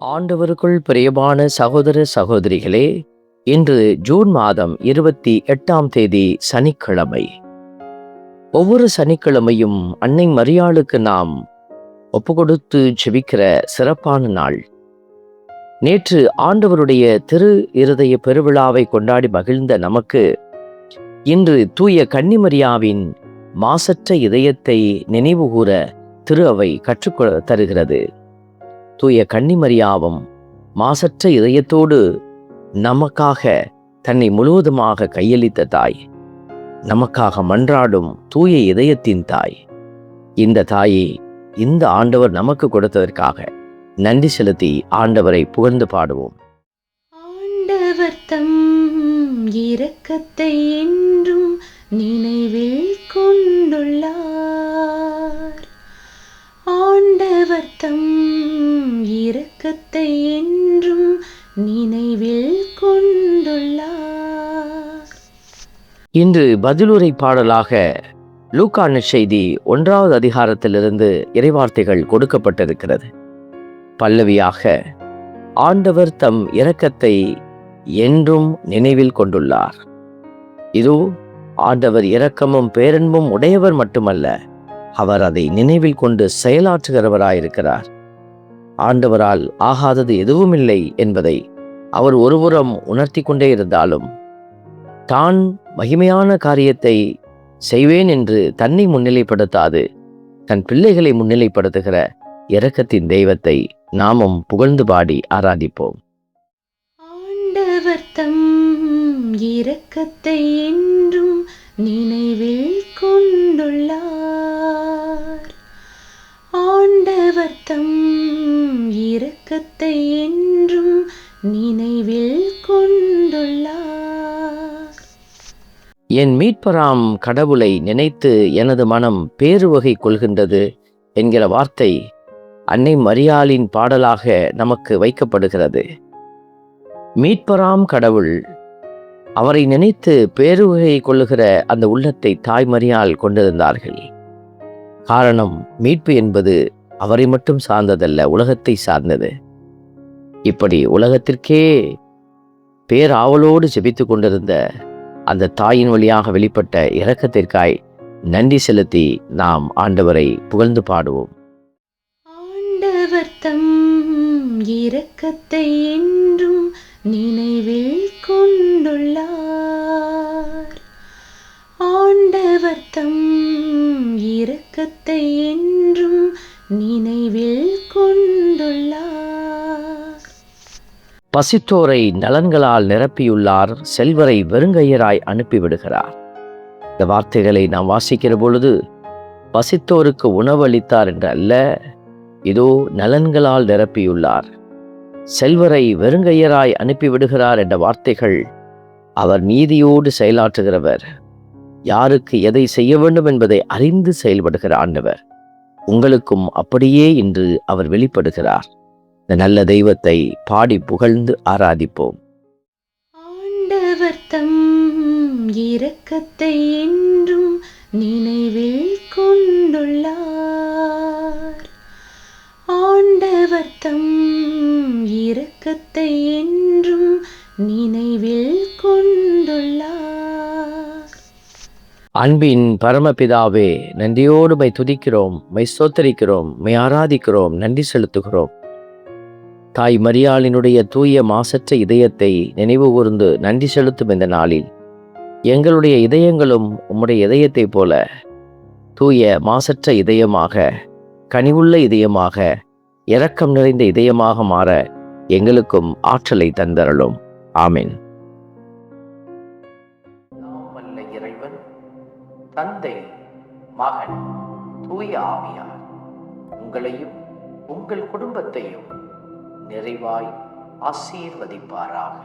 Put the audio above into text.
ஆண்டவருக்குள் பிரியமான சகோதர சகோதரிகளே இன்று ஜூன் மாதம் இருபத்தி எட்டாம் தேதி சனிக்கிழமை. ஒவ்வொரு சனிக்கிழமையும் அன்னை மரியாளுக்கு நாம் ஒப்புக்கொடுத்து ஜெபிக்கிற சிறப்பான நாள். நேற்று ஆண்டவருடைய திரு இருதய பெருவிழாவை கொண்டாடி மகிழ்ந்த நமக்கு இன்று தூய கன்னிமரியாவின் மாசற்ற இதயத்தை நினைவுகூர திரு அவை கற்றுக்கொள்ள தருகிறது. தூய கன்னிமரியாவும் மாசற்ற இதயத்தோடு நமக்காக தன்னை முழுவதுமாக கையளித்த தாய் நமக்காக மன்றாடும் தூய இதயத்தின் தாய். இந்த தாயை இந்த ஆண்டவர் நமக்கு கொடுத்ததற்காக நன்றி செலுத்தி ஆண்டவரை புகழ்ந்து பாடுவோம். ஆண்டவர் தம் இரக்கத்தை என்றும் நினைவில் கொண்டுள்ளார். இரக்கத்தை என்றும் நினைவில் கொண்டுள்ளார். இன்று பதிலுரை பாடலாக லூக்கான செய்தி ஒன்றாவது அதிகாரத்திலிருந்து இறைவார்த்தைகள் கொடுக்கப்பட்டிருக்கிறது. பல்லவியாக ஆண்டவர் தம் இரக்கத்தை என்றும் நினைவில் கொண்டுள்ளார். இதோ ஆண்டவர் இரக்கமும் பேரன்பும் உடையவர் மட்டுமல்ல அவர் அதை நினைவில் கொண்டு செயலாற்றுகிறவராயிருக்கிறார். ஆண்டவரால் ஆகாதது எதுவுமில்லை என்பதை அவர் ஒருபுறம் உணர்த்தி கொண்டே இருந்தாலும் தான் மகிமையான காரியத்தை செய்வேன் என்று தன்னை முன்னிலைப்படுத்தாது தன் பிள்ளைகளை முன்னிலைப்படுத்துகிற இரக்கத்தின் தெய்வத்தை நாமும் புகழ்ந்து பாடி ஆராதிப்போம். ஆண்டவர் தம் இரக்கத்தை என்றும் நினைவில் கொண்டுள்ளார். இரக்கத்தை என்றும் நினைவில் கொண்டுள்ளார். என் மீட்பராம் கடவுளை நினைத்து எனது மனம் பேருவகை கொள்கின்றது என்கிற வார்த்தை அன்னை மரியாளின் பாடலாக நமக்கு வைக்கப்படுகிறது. மீட்பராம் கடவுள் அவரை நினைத்து பேருவகை கொள்ளுகிற அந்த உள்ளத்தை தாய் மரியால் கொண்டிருந்தார்கள். காரணம் மீட்பு என்பது அவரை மட்டும் சார்ந்ததல்ல உலகத்தை சார்ந்தது. இப்படி உலகத்திற்கே பேராவலோடு ஜெபித்து கொண்டிருந்த அந்த தாயின் வழியாக வெளிப்பட்ட இரக்கத்திற்காய் நன்றி செலுத்தி நாம் ஆண்டவரை புகழ்ந்து பாடுவோம். ஆண்டவர் தம் இரக்கத்தை என்றும் நினை பசித்தோரை நலன்களால் நிரப்பியுள்ளார் செல்வரை வெறுங்கையராய் அனுப்பிவிடுகிறார். இந்த வார்த்தைகளை நாம் வாசிக்கிற பொழுது பசித்தோருக்கு உணவு அளித்தார் என்று அல்ல இதோ நலன்களால் நிரப்பியுள்ளார். செல்வரை வெறுங்கையராய் அனுப்பிவிடுகிறார் என்ற வார்த்தைகள் அவர் நீதியோடு செயலாற்றுகிறவர். யாருக்கு எதை செய்ய வேண்டும் என்பதை அறிந்து செயல்படுகிற ஆண்டவர். உங்களுக்கும் அப்படியே இன்று அவர் வெளிப்படுகிறார். இந்த நல்ல தெய்வத்தை பாடி புகழ்ந்து ஆராதிப்போம். ஆண்டவர் தம் இரக்கத்தை என்றும் நினைவில் கொண்டுள்ளார். ஆண்டவர் தம் இரக்கத்தை என்றும் நினைவில் கொண்டுள்ளார். அன்பின் பரமபிதாவே நன்றியோடு மை துதிக்கிறோம் மை ஸ்தோத்தரிக்கிறோம் மை ஆராதிக்கிறோம் நன்றி செலுத்துகிறோம். தாய் மரியாளினுடைய தூய மாசற்ற இதயத்தை நினைவு கூர்ந்து நன்றி செலுத்தும் இந்த நாளில். எங்களுடைய இதயங்களும் உம்முடைய இதயத்தைப் போல தூய மாசற்ற இதயமாக கனிவுள்ள இதயமாக இரக்கம் நிறைந்த இதயமாக மாற எங்களுக்கும் ஆற்றலை தந்தரலும் ஆமீன். இறைவன் தந்தை மகன் தூய ஆவியார். உங்களையும் உங்கள் குடும்பத்தையும் நிறைவாய் ஆசீர்வதிப்பாராக.